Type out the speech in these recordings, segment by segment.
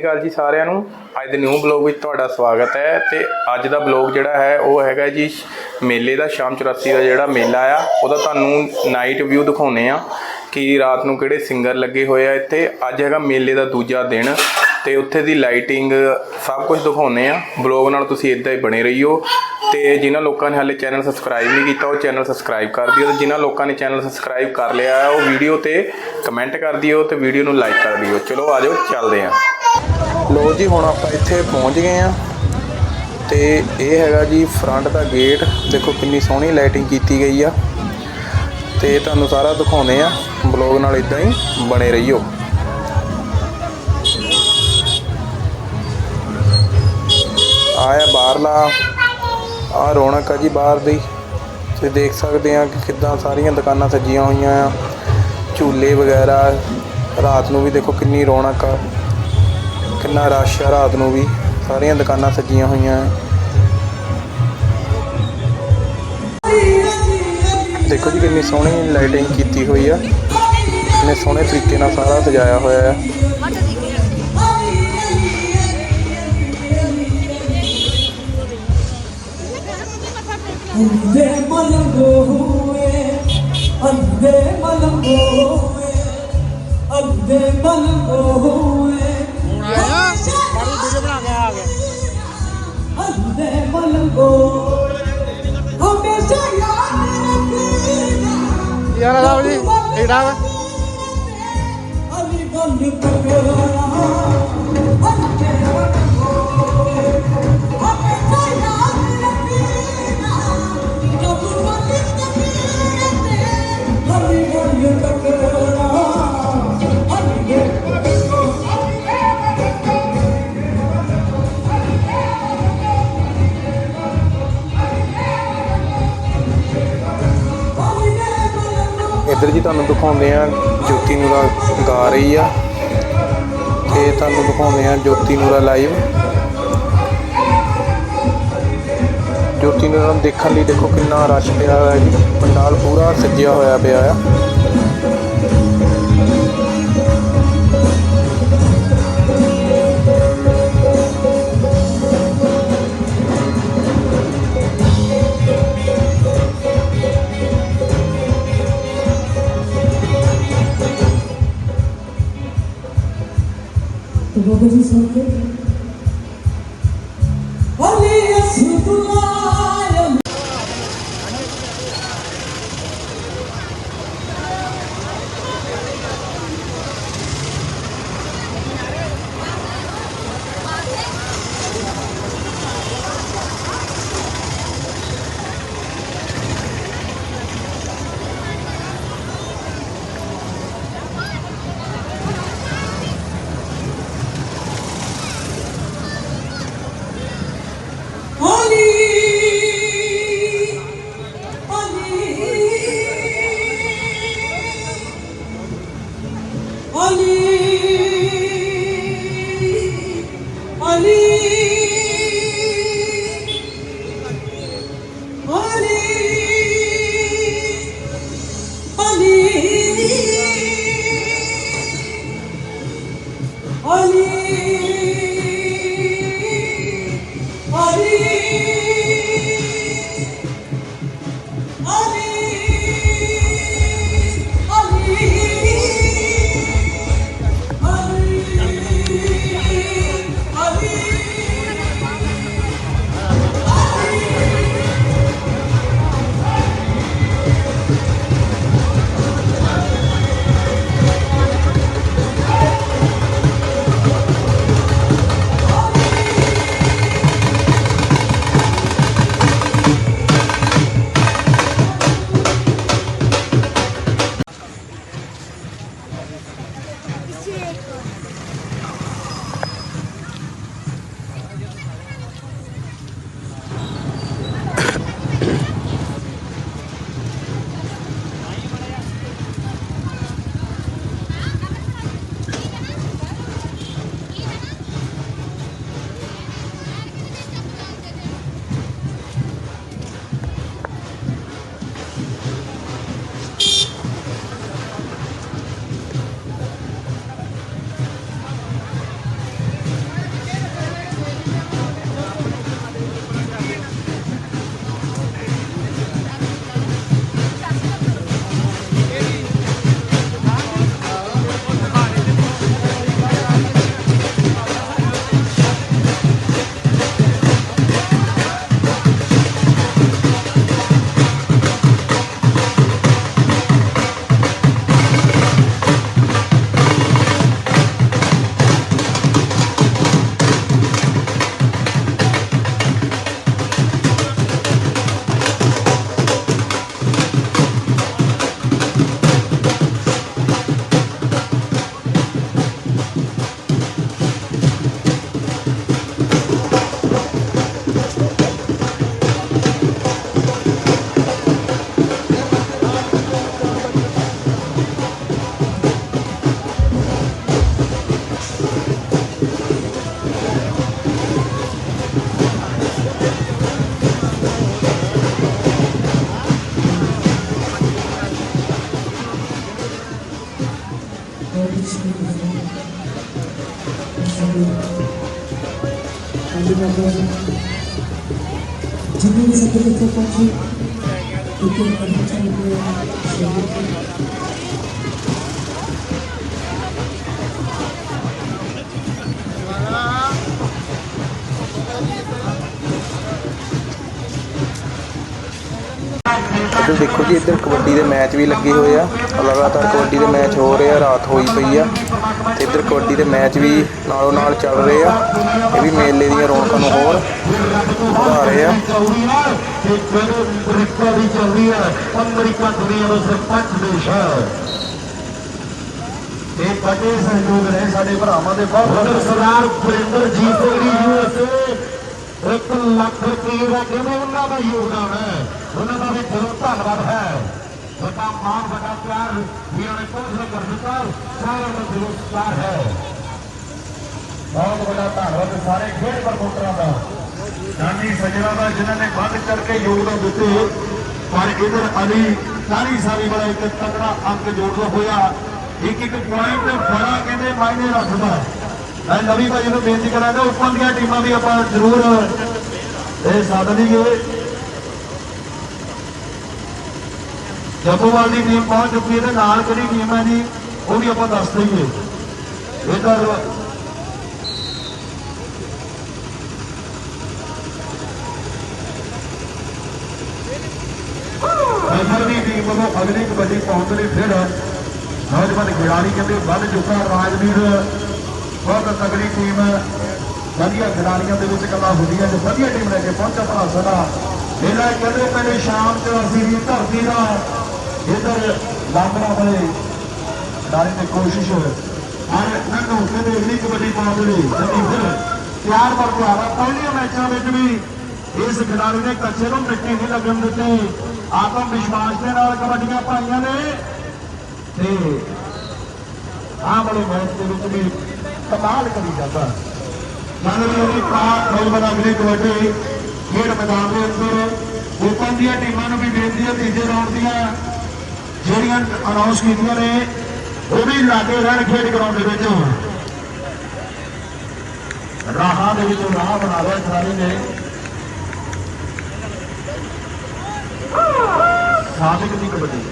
ਸ਼੍ਰੀ ਅਕਾਲ ਜੀ ਸਾਰਿਆਂ ਨੂੰ। ਅੱਜ ਦੇ ਨਿਊ ਬਲੌਗ ਵਿੱਚ ਤੁਹਾਡਾ ਸਵਾਗਤ ਹੈ ਤੇ ਅੱਜ ਦਾ ਬਲੌਗ ਜਿਹੜਾ ਹੈ, ਉਹ ਹੈਗਾ ਜੀ ਸ਼- ਮੇਲੇ ਦਾ, ਸ਼ਾਮ 84 ਦਾ ਜਿਹੜਾ ਮੇਲਾ ਆ, ਉਹਦਾ ਤੁਹਾਨੂੰ ਨਾਈਟ ਵਿਊ ਦਿਖਾਉਨੇ ਆ ਕਿ ਰਾਤ ਨੂੰ ਕਿਹੜੇ ਸਿੰਗਰ ਲੱਗੇ ਹੋਏ ਆ ਇੱਥੇ। ਅੱਜ ਹੈਗਾ ਮੇਲੇ ਦਾ ਦੂਜਾ ਦਿਨ ਤੇ ਉੱਥੇ ਦੀ ਲਾਈਟਿੰਗ ਸਭ ਕੁਝ ਦਿਖਾਉਨੇ ਆ ਬਲੌਗ ਨਾਲ ਤੁਸੀਂ ਇਦਾਂ ਹੀ ਬਣੇ ਰਹੀਓ ਤੇ ਜਿਨ੍ਹਾਂ ਲੋਕਾਂ ਨੇ ਹਾਲੇ ਚੈਨਲ ਸਬਸਕ੍ਰਾਈਬ ਨਹੀਂ ਕੀਤਾ, ਉਹ ਚੈਨਲ ਸਬਸਕ੍ਰਾਈਬ ਕਰ ਦਿਓ ਤੇ ਜਿਨ੍ਹਾਂ ਲੋਕਾਂ ਨੇ ਚੈਨਲ ਸਬਸਕ੍ਰਾਈਬ ਕਰ ਲਿਆ ਹੈ ਉਹ ਵੀਡੀਓ ਤੇ ਕਮੈਂਟ ਕਰ ਦਿਓ ਤੇ ਵੀਡੀਓ ਨੂੰ ਲਾਈਕ ਕਰ ਦਿਓ। ਚਲੋ ਆਜੋ ਚੱਲਦੇ ਆਂ ਲੋ ਜੀ, ਹੁਣ ਆਪਾਂ ਇੱਥੇ ਪਹੁੰਚ ਗਏ ਆ ਤੇ ਇਹ ਹੈਗਾ ਜੀ ਫਰੰਟ ਦਾ ਗੇਟ ਦੇਖੋ ਕਿੰਨੀ ਸੋਹਣੀ ਲਾਈਟਿੰਗ ਕੀਤੀ ਗਈ ਆ। ਤੇ ਤੁਹਾਨੂੰ ਸਾਰਾ ਦਿਖਾਉਂਦੇ ਆ ਬਲੌਗ ਨਾਲ ਇਦਾਂ ਹੀ ਬਣੇ ਰਹੀਓ। ਆਇਆ ਬਾਹਰਲਾ। ਆ ਰੌਣਕ ਆ ਜੀ ਬਾਹਰ ਦੀ। ਤੁਸੀਂ ਦੇਖ ਸਕਦੇ ਆ ਕਿ ਕਿੱਦਾਂ ਸਾਰੀਆਂ ਦੁਕਾਨਾਂ ਸਜੀਆਂ ਹੋਈਆਂ ਆ। ਝੂਲੇ ਵਗੈਰਾ। ਰਾਤ ਨੂੰ ਵੀ ਦੇਖੋ ਕਿੰਨੀ ਰੌਣਕ ਆ। ਕਿੰਨਾ ਰਸ਼ ਹੈ ਰਾਤ ਨੂੰ ਵੀ। ਸਾਰੀਆਂ ਦੁਕਾਨਾਂ ਸਜੀਆਂ ਹੋਈਆਂ ਦੇਖੋ ਜੀ ਕਿੰਨੀ ਸੋਹਣੀ ਲਾਈਟਿੰਗ ਕੀਤੀ ਹੋਈ ਆ। ਕਿੰਨੇ ਸੋਹਣੇ ਤਰੀਕੇ ਨਾਲ ਸਾਰਾ ਸਜਾਇਆ ਹੋਇਆ ਆ। ਅੰਦੇ ਮਲੰਗੋ ਹੋਏ ਅੰਦੇ ਮਲੰਗੋ ਹੋਏ ਅੰਦੇ ਮਲੰਗੋ ਹੋਏ। ਬਾਰੀ ਵੀਡੀਓ ਬਣਾ ਕੇ ਆ ਗਏ ਅੰਦੇ ਮਲੰਗੋ ਹਮੇਸ਼ਾ ਯਾਦ ਰੱਖੀਦਾ ਯਾਰ ਸਾਹਿਬ ਜੀ? ਠੀਕ ਠਾਕ? ਅਲੀ ਗੰਨ ਪਕੜਾ ਇੱਧਰ ਤੁਹਾਨੂੰ ਦਿਖਾਉਂਦੇ ਆ ਜੋਤੀ ਨੂਰਾ ਗਾ ਰਹੀ ਆ। ਤੇ ਤੁਹਾਨੂੰ ਦਿਖਾਉਂਦੇ ਆ ਜੋਤੀ ਨੂਰਾ ਲਾਈਵ ਜੋਤੀ ਨੂਰਾ ਨੂੰ ਦੇਖਣ ਲਈ ਦੇਖੋ ਕਿੰਨਾ ਰਸ਼ ਪਿਆ ਹੋਇਆ ਜੀ। ਪੰਡਾਲ ਪੂਰਾ ਸਜਿਆ ਹੋਇਆ ਪਿਆ ਆ। ਬਾਬਾ ਜੀ ਸਾਹਿਬ ਦੇ ਜਿੰਨੇ ਵੀ ਸਾਡੇ ਇੱਥੇ ਪਹੁੰਚੇ ਇੱਕ ਇੱਕ ਕਰਕੇ ਚੱਲ ਕੇ ਇੱਧਰ ਦੇਖੋ ਜੀ ਇੱਧਰ ਕਬੱਡੀ ਦੇ ਮੈਚ ਵੀ ਲੱਗੇ ਹੋਏ ਆ। ਲਗਾਤਾਰ ਕਬੱਡੀ ਦੇ ਮੈਚ ਹੋ ਰਹੇ ਆ, ਰਾਤ ਹੋਈ ਪਈ ਆ। ਤੇ ਇੱਧਰ ਕਬੱਡੀ ਦੇ ਮੈਚ ਵੀ ਨਾਲੋਂ ਨਾਲ ਚੱਲ ਰਹੇ ਆ। ਇਹ ਵੀ ਮੇਲੇ ਦੀਆਂ ਰੌਣਕਾਂ ਨੂੰ ਹੋਰ ਵਧਾ ਰਹੇ ਆ। ਅਮਰੀਕਾ ਦੀ ਚੱਲਦੀ ਹੈ ਅਮਰੀਕਾ ਦੁਨੀਆ ਦਾ ਸਰਪੰਚ ਦੇਸ਼ ਹੈ ਇਹ ਬੜੇ ਸਹਿਯੋਗ ਰਹੇ ਸਾਡੇ ਭਰਾਵਾਂ ਦੇ ਬਹੁਤ ਸਰਦਾਰ ਪ੍ਰਿੰਦਰ ਜੀਤ ਜੀ ਯੂਐਸਏ ਇੱਕ ਲੱਖ ਰੁਪਏ ਦਾ ਕਿਵੇਂ ਉਹਨਾਂ ਦਾ ਯੋਗਦਾਨ ਹੈ? ਉਹਨਾਂ ਦਾ ਵੀ ਦਿਲੋਂ ਧੰਨਵਾਦ ਹੈ। ਵੱਡਾ ਮਾਣ, ਵੱਡਾ ਪਿਆਰ ਵੀ ਉਹਨੇ ਕੋਸ਼ਿਸ਼ ਕਰ ਦਿੱਤਾ। ਸਾਰਿਆਂ ਦਾ ਦਿਲੋਂ ਸਤਿਕਾਰ ਹੈ। ਬਹੁਤ ਵੱਡਾ ਧੰਨਵਾਦ ਸਾਰੇ ਖੇਡ ਪ੍ਰਮੋਟਰਾਂ ਦਾ। ਨਾਨੀ ਸਜਣਾ ਦਾ, ਜਿਨ੍ਹਾਂ ਨੇ ਵੱਧ ਚੜ ਯੋਗਦਾਨ ਦਿੱਤੇ। ਪਰ ਇਧਰ ਅਲੀ ਸਾਰੀ ਸਾਰੀ ਬੜਾ ਇੱਕ ਤਕੜਾ ਅੰਕ ਜੋੜਦਾ ਹੋਇਆ। ਇੱਕ ਇੱਕ ਪੁਆਇੰਟ ਬੜਾ ਕਹਿੰਦੇ ਮਾਇਨੇ ਰੱਖਦਾ। ਮੈਂ ਨਵੀਂ ਭਾਈ ਨੂੰ ਬੇਨਤੀ ਕਰਾਂਗਾ, ਉੱਪਰ ਦੀਆਂ ਟੀਮਾਂ ਵੀ ਆਪਾਂ ਜ਼ਰੂਰ, ਇਹ ਸਾਧ ਲਈਏ ਜੱਬੋਵਾਲ ਦੀ ਟੀਮ ਪਹੁੰਚ ਚੁੱਕੀ ਹੈ ਤੇ ਨਾਲ ਕਿਹੜੀ ਟੀਮ ਹੈ ਜੀ, ਉਹ ਵੀ ਆਪਾਂ ਦੱਸ ਦਈਏ। ਇਧਰ ਅਸਰ ਦੀ ਟੀਮ ਵੱਲੋਂ ਅਗਲੀ ਕਬੱਡੀ ਪਹੁੰਚ ਲਈ ਫਿਰ ਨੌਜਵਾਨ ਖਿਡਾਰੀ ਕਹਿੰਦੇ ਵੱਧ ਚੁੱਕਾ ਰਾਜਵੀਰ ਬਹੁਤ ਤਗੜੀ ਟੀਮ ਵਧੀਆ ਖਿਡਾਰੀਆਂ ਦੇ ਵਿੱਚ ਗੱਲਾਂ ਹੁੰਦੀਆਂ ਜੋ ਵਧੀਆ ਟੀਮ ਲੈ ਕੇ ਪਹੁੰਚਾ ਭਲਾ ਸਾਡਾ। ਮੇਲਾ ਕਹਿੰਦੇ ਪਹਿਲੇ ਸ਼ਾਮ ਚ ਅਸੀਂ ਦੀ ਧਰਤੀ ਦਾ ਇਧਰ ਲਾਂਬੜਾ ਵਾਲੇ ਖਿਡਾਰੀ ਦੀ ਕੋਸ਼ਿਸ਼ ਔਰ ਨੰਨੂ ਕਹਿੰਦੇ ਅਗਲੀ ਕਬੱਡੀ ਪਹੁੰਚ ਲਈ। ਫਿਰ ਤਿਆਰ ਪਰ ਪਿਆਰਾ ਮੈਚਾਂ ਵਿੱਚ ਵੀ ਇਸ ਖਿਡਾਰੀ ਨੇ ਕੱਚੇ ਨੂੰ ਮਿੱਟੀ ਨਹੀਂ ਲੱਗਣ ਦਿੱਤੀ। ਆਤਮ ਵਿਸ਼ਵਾਸ ਦੇ ਨਾਲ ਕਬੱਡੀਆਂ ਪਾਈਆਂ ਨੇ। ਤੇ ਆਹ ਵਾਲੇ ਮੈਚ ਦੇ ਵਿੱਚ ਵੀ ਕਮਾਲ ਕਰੀ ਜਾਂਦਾ। ਮਨ ਵੀ ਉਹਦੀ ਅਗਲੀ ਕਬੱਡੀ ਖੇਡ ਮੈਦਾਨ ਦੇ ਅੰਦਰ। ਉੱਪਰ ਦੀਆਂ ਟੀਮਾਂ ਨੂੰ ਵੀ ਬੇਨਤੀ ਹੈ, ਤੀਜੇ ਰਾਉਂਡ ਦੀਆਂ ਜਿਹੜੀਆਂ ਅਨਾਉਂਸ ਕੀਤੀਆਂ ਨੇ, ਉਹ ਵੀ ਲਾਗੇ ਰਹਿਣ ਖੇਡ ਗਰਾਊਂਡ ਦੇ ਵਿੱਚ। ਰਾਹਾਂ ਦੇ ਵਿੱਚ ਰਾਹ ਬਣਾ ਲਿਆ ਖਿਡਾਰੀ ਨੇ। ਸਾਦਿਕ ਦੀ ਕਬੱਡੀ।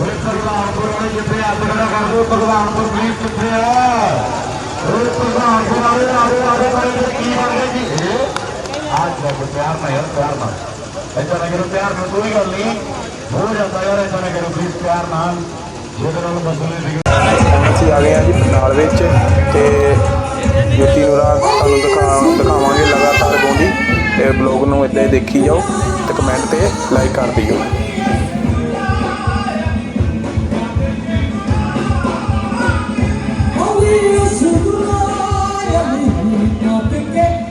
ਓਏ ਭਗਵਾਨਪੁਰ ਵਾਲੇ ਜਿੱਥੇ ਹੱਥ ਖੜਾ ਕਰ ਦਿਓ ਭਗਵਾਨਪੁਰ ਪੁਲਿਸ ਕਿੱਥੇ ਆ। ਓਏ ਭਗਵਾਨਪੁਰ ਵਾਲੇ ਆਵੇ ਆਵੇ ਵਾਲੇ ਕੀ ਬਣਦੇ ਜੀ? ਅੱਜ ਬਹੁਤ ਪਿਆਰ ਨਾਲ ਯਾਰ, ਪਿਆਰ ਨਾਲ। ਐਸਾ ਨਾ ਕਰੋ ਪਿਆਰ ਨਾਲ, ਕੋਈ ਗੱਲ ਨਹੀਂ। ਹੋ ਜਾਂਦਾ ਯਾਰ ਐਸਾ ਨਾ ਕਰੋ ਪਲੀਜ਼ ਪਿਆਰ ਨਾਲ। ਜਿਹਦੇ ਨਾਲ ਬਸੂਲੇ ਸੀ ਅਸੀਂ ਆ ਗਏ ਆ ਜੀ ਬਰਨਾਲ ਵਿੱਚ ਤੇ ਜੋਤੀ ਨੂੰ ਰਾਤ ਤੁਹਾਨੂੰ ਦਿਖਾ ਦਿਖਾਵਾਂਗੇ ਲਗਾਤਾਰ ਗਾਉਂਦੀ ਤੇ ਬਲੌਗ ਨੂੰ ਇੱਦਾਂ ਹੀ ਦੇਖੀ ਜਾਓ ਤੇ ਕਮੈਂਟ ਤੇ ਲਾਈਕ ਕਰ ਦਿਓ। yêu xưa em nhìn nhỏ bên kết